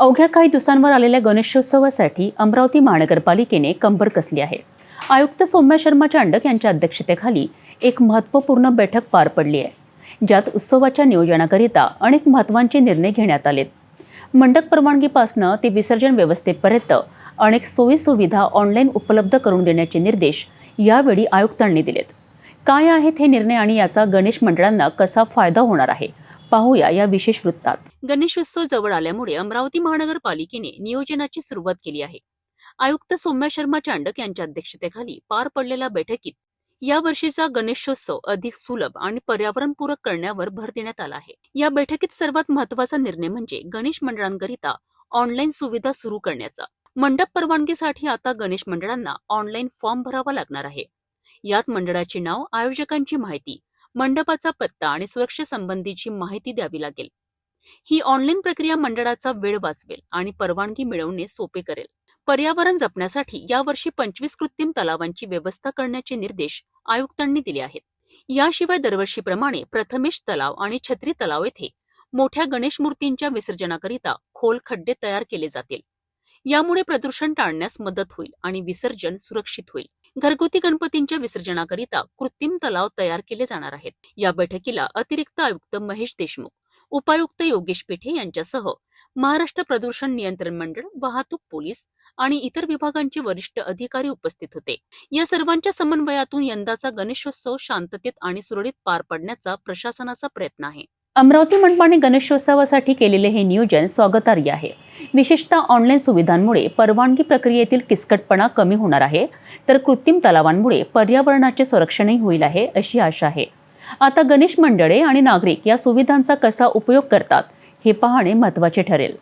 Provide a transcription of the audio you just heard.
अवघ्या काही दिवसांवर आलेल्या गणेशोत्सवासाठी अमरावती महानगरपालिकेने कंबर कसली आहे? आयुक्त सौम्या शर्मा चांडक यांच्या अध्यक्षतेखाली एक महत्त्वपूर्ण बैठक पार पडली आहे ज्यात उत्सवाच्या नियोजनाकरिता अनेक महत्त्वांचे निर्णय घेण्यात आलेत. मंडप परवानगीपासनं ते विसर्जन व्यवस्थेपर्यंत अनेक सोयीसुविधा ऑनलाईन उपलब्ध करून देण्याचे निर्देश यावेळी आयुक्तांनी दिलेत. काय आहेत हे निर्णय आणि याचा गणेश मंडळांना कसा फायदा होणार आहे? पाहूया या विशेष वृत्तात. गणेशोत्सव जवळ आल्यामुळे अमरावती महानगरपालिकेने नियोजनाची सुरुवात केली आहे. आयुक्त सौम्या शर्मा चांडक यांच्या अध्यक्षतेखाली पार पडलेल्या बैठकीत या वर्षीचा गणेशोत्सव अधिक सुलभ आणि पर्यावरणपूरक करण्यावर भर देण्यात आला आहे. या बैठकीत सर्वात महत्त्वाचा निर्णय म्हणजे गणेश मंडळांकरिता ऑनलाईन सुविधा सुरू करण्याचा. मंडप परवानगीसाठी आता गणेश मंडळांना ऑनलाईन फॉर्म भरावा लागणार आहे. यात मंडळाचे नाव आयोजकांची माहिती मंडपाचा पत्ता आणि सुरक्षेसंबंधीची माहिती द्यावी लागेल. ही ऑनलाईन प्रक्रिया मंडळाचा वेळ वाचवेल आणि परवानगी मिळवणे सोपे करेल. पर्यावरण जपण्यासाठी यावर्षी पंचवीस कृत्रिम तलावांची व्यवस्था करण्याचे निर्देश आयुक्तांनी दिले आहेत. याशिवाय दरवर्षीप्रमाणे प्रथमेश तलाव आणि छत्री तलाव येथे मोठ्या गणेश मूर्तींच्या विसर्जनाकरिता खोल खड्डे तयार केले जातील. यामुळे प्रदूषण टाळण्यास मदत होईल आणि विसर्जन सुरक्षित होईल. घरगुती गणपतींच्या विसर्जनाकरिता कृत्रिम तलाव तयार केले जाणार आहेत. या बैठकीला अतिरिक्त आयुक्त महेश देशमुख उपायुक्त योगेश पेठे यांच्यासह महाराष्ट्र प्रदूषण नियंत्रण मंडळ वाहतूक पोलीस आणि इतर विभागांचे वरिष्ठ अधिकारी उपस्थित होते. या सर्वांच्या समन्वयातून यंदाचा गणेशोत्सव शांततेत आणि सुरळीत पार पडण्याचा प्रशासनाचा प्रयत्न आहे. अमरावती मंडपाने गणेशोत्सवासाठी केलेले हे नियोजन स्वागतार्ह आहे. विशेषतः ऑनलाईन सुविधांमुळे परवानगी प्रक्रियेतील किचकटपणा कमी होणार आहे. तर कृत्रिम तलावांमुळे पर्यावरणाचे संरक्षणही होईल आहे अशी आशा आहे. आता गणेश मंडळे आणि नागरिक या सुविधांचा कसा उपयोग करतात हे पाहणे महत्त्वाचे ठरेल.